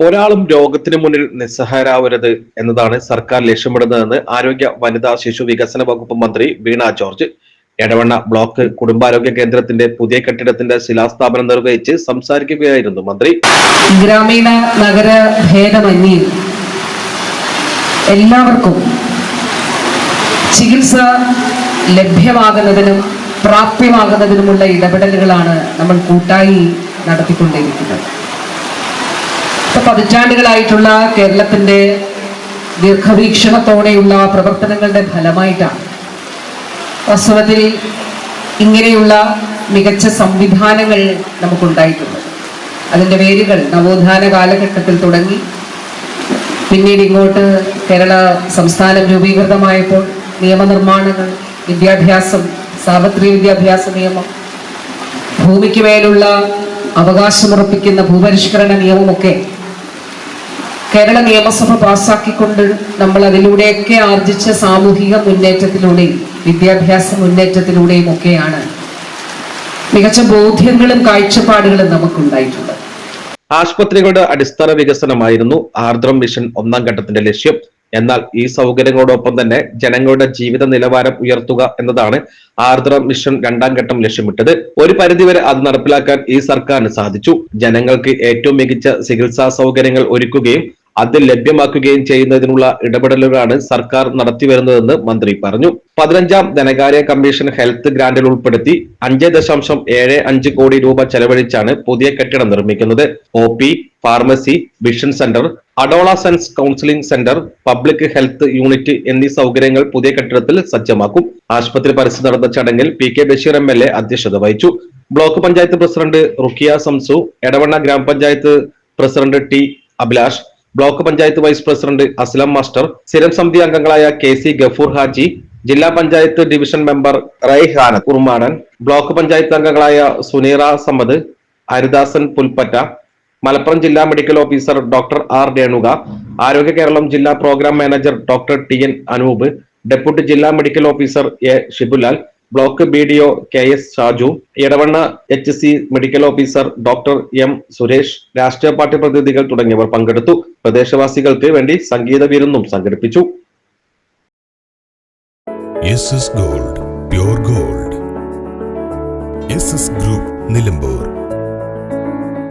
ഒരാളും രോഗത്തിന് മുന്നിൽ നിസ്സഹായരാവരുത് എന്നതാണ് സർക്കാർ ലക്ഷ്യമിടുന്നതെന്ന് ആരോഗ്യ വനിതാ ശിശു വികസന വകുപ്പ് മന്ത്രി വീണ ജോർജ്. എടവണ്ണ ബ്ലോക്ക് കുടുംബാരോഗ്യ കേന്ദ്രത്തിന്റെ പുതിയ കെട്ടിടത്തിന്റെ ശിലാസ്ഥാപനം നിർവഹിച്ച് സംസാരിക്കുകയായിരുന്നു മന്ത്രി. ഗ്രാമീണ നഗര ഭേദമന്യേ എല്ലാവർക്കും ചികിത്സ ലഭ്യമാകുന്നതിനും പ്രാപ്യമാകുന്നതിനുമുള്ള ഇടപെടലുകളാണ് നമ്മൾ കൂട്ടായി നടത്തിക്കൊണ്ടിരിക്കുന്നത് പതിറ്റാണ്ടുകളായിട്ടുള്ള കേരളത്തിന്റെ ദീർഘവീക്ഷണത്തോടെയുള്ള പ്രവർത്തനങ്ങളുടെ ഫലമായിട്ടാണ്. വാസ്തവത്തിൽ ഇങ്ങനെയുള്ള മികച്ച സംവിധാനങ്ങൾ നമുക്കുണ്ടായിട്ടുള്ളത്. അതിന്റെ വേരുകൾ നവോത്ഥാന കാലഘട്ടത്തിൽ തുടങ്ങി പിന്നീട് ഇങ്ങോട്ട് കേരള സംസ്ഥാനം രൂപീകൃതമായപ്പോൾ നിയമനിർമ്മാണങ്ങൾ വിദ്യാഭ്യാസം സാർവത്രിക വിദ്യാഭ്യാസ നിയമം ഭൂമിക്ക് മേലുള്ള അവകാശമുറപ്പിക്കുന്ന ഭൂപരിഷ്കരണ നിയമമൊക്കെ കേരള നിയമസഭ പാസാക്കിക്കൊണ്ട് നമ്മൾ അതിലൂടെയൊക്കെ ആർജിച്ച സാമൂഹിക മുന്നേറ്റത്തിലൂടെയും വിദ്യാഭ്യാസ മുന്നേറ്റത്തിലൂടെയും ഒക്കെയാണ് മികച്ച ബോധ്യങ്ങളും കാഴ്ചപ്പാടുകളും നമുക്കുണ്ടായിട്ടുള്ളത് ആശുപത്രികളുടെ അടിസ്ഥാന വികസനമായിരുന്നു ആർദ്രം മിഷൻ ഒന്നാം ഘട്ടത്തിന്റെ ലക്ഷ്യം. എന്നാൽ ഈ സൗകര്യങ്ങളോടൊപ്പം തന്നെ ജനങ്ങളുടെ ജീവിത നിലവാരം ഉയർത്തുക എന്നതാണ് ആർദ്രം മിഷൻ രണ്ടാം ഘട്ടം ലക്ഷ്യമിട്ടത്. ഒരു പരിധിവരെ അത് നടപ്പിലാക്കാൻ ഈ സർക്കാരിന് സാധിച്ചു. ജനങ്ങൾക്ക് ഏറ്റവും മികച്ച ചികിത്സാ സൗകര്യങ്ങൾ ഒരുക്കുകയും അത് ലഭ്യമാക്കുകയും ചെയ്യുന്നതിനുള്ള ഇടപെടലുകളാണ് സർക്കാർ നടത്തിവരുന്നതെന്ന് മന്ത്രി പറഞ്ഞു. പതിനഞ്ചാം ധനകാര്യ കമ്മീഷൻ ഹെൽത്ത് ഗ്രാന്റിൽ ഉൾപ്പെടുത്തി അഞ്ച് ദശാംശം ഏഴ് അഞ്ച് കോടി രൂപ ചെലവഴിച്ചാണ് പുതിയ കെട്ടിടം നിർമ്മിക്കുന്നത്. O P pharmacy vision centre adolescence counselling centre public health unit എന്നീ സൗകര്യങ്ങൾ പുതിയ കെട്ടിടത്തിൽ സജ്ജമാക്കും. ആശുപത്രി പരിസ്ഥിതി നടന്ന ചടങ്ങിൽ P K Basheer M L A അധ്യക്ഷത വഹിച്ചു. ബ്ലോക്ക് പഞ്ചായത്ത് പ്രസിഡന്റ് റുക്കിയ സംസു എടവണ്ണ ഗ്രാമപഞ്ചായത്ത് president T Abhilash block panchayat vice president Aslam master സ്ഥിരം സമിതി അംഗങ്ങളായ കെ സി ഗഫൂർ ഹാജി ജില്ലാ panchayat division member Raihana Kurmanan block panchayat അംഗങ്ങളായ സുനീറ സമ്മദ് ഹരിദാസൻ പുൽപ്പറ്റ മലപ്പുറം ജില്ലാ medical officer doctor R Renuka Arogya Keralam ജില്ലാ programme manager doctor T N Anoop deputy ജില്ലാ medical officer A Shibulal block B D O K S Shaju Edavanna H C medical officer doctor M Suresh രാഷ്ട്രീയ party പ്രതിനിധികൾ തുടങ്ങിയവർ പങ്കെടുത്തു. പ്രദേശവാസികൾക്ക് വേണ്ടി സംഗീത വിരുന്നും സംഘടിപ്പിച്ചു. Gold gold. ഗ്രൂപ്പ് നിലമ്പൂർ.